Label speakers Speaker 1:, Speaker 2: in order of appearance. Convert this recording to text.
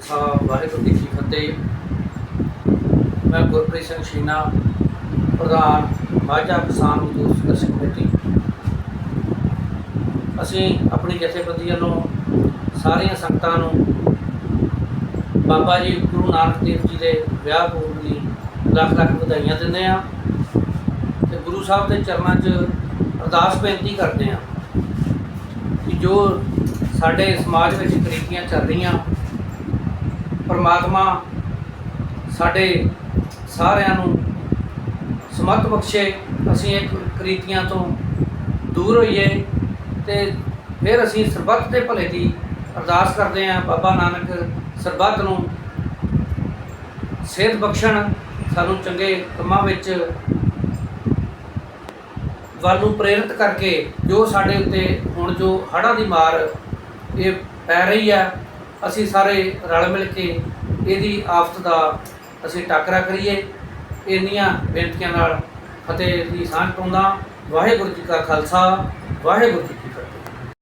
Speaker 1: ਹਾਂ, ਵਾਹਿਗੁਰੂ ਜੀ ਕੀ ਫਤਿਹ। ਮੈਂ ਗੁਰਪ੍ਰੀਤ ਸਿੰਘ ਸ਼ੀਨਾ, ਪ੍ਰਧਾਨ ਮਾਝਾ ਕਿਸਾਨ ਮਜ਼ਦੂਰ ਸੰਘਰਸ਼ ਕਮੇਟੀ। ਅਸੀਂ ਆਪਣੀ ਜਥੇਬੰਦੀ ਨੂੰ ਸਾਰੀਆਂ ਸੰਗਤਾਂ ਨੂੰ ਬਾਬਾ ਜੀ ਗੁਰੂ ਨਾਨਕ ਦੇਵ ਜੀ ਦੇ ਵਿਆਹ ਪੂਰਬ ਦੀ ਲੱਖ ਲੱਖ ਵਧਾਈਆਂ ਦਿੰਦੇ ਆ ਤੇ ਗੁਰੂ ਸਾਹਿਬ ਦੇ ਚਰਨਾਂ 'ਚ ਅਰਦਾਸ ਬੇਨਤੀ ਕਰਦੇ ਆ ਕਿ ਜੋ ਸਾਡੇ ਸਮਾਜ ਵਿੱਚ ਕ੍ਰਿਤੀਆਂ ਚੱਲ ਰਹੀਆਂ ਪਰਮਾਤਮਾ ਸਾਡੇ ਸਾਰਿਆਂ ਨੂੰ ਸਮਤ ਬਖਸ਼ੇ, ਅਸੀਂ ਇਹ ਕਰੀਤੀਆਂ ਤੋਂ ਦੂਰ ਹੋਈਏ ਤੇ ਫਿਰ ਅਸੀਂ ਸਰਬੱਤ ਦੇ ਭਲੇ ਦੀ ਅਰਦਾਸ ਕਰਦੇ ਹਾਂ। ਬਾਬਾ ਨਾਨਕ ਸਰਬੱਤ ਨੂੰ ਸਿਹਤ ਬਖਸ਼ਣ, ਸਾਨੂੰ ਚੰਗੇ ਕੰਮਾਂ ਵਿੱਚ ਵੱਲ ਨੂੰ ਪ੍ਰੇਰਿਤ ਕਰਕੇ ਜੋ ਸਾਡੇ ਉੱਤੇ ਹੁਣ ਜੋ ਹੜ੍ਹਾਂ ਦੀ ਮਾਰ ਇਹ ਪੈ ਰਹੀ ਹੈ ਅਸੀਂ ਸਾਰੇ ਰਲ ਮਿਲ ਕੇ ਇਹਦੀ ਆਫਤ ਦਾ ਅਸੀਂ ਟਾਕਰਾ ਕਰੀਏ। ਇੰਨੀਆਂ ਬੇਨਤੀਆਂ ਨਾਲ ਫਤਿਹ ਦੀ ਸਾਂਝ ਪਾਉਂਦਾ। ਵਾਹਿਗੁਰੂ ਜੀ ਕਾ ਖਾਲਸਾ, ਵਾਹਿਗੁਰੂ ਜੀ ਕੀ ਫਤਿਹ।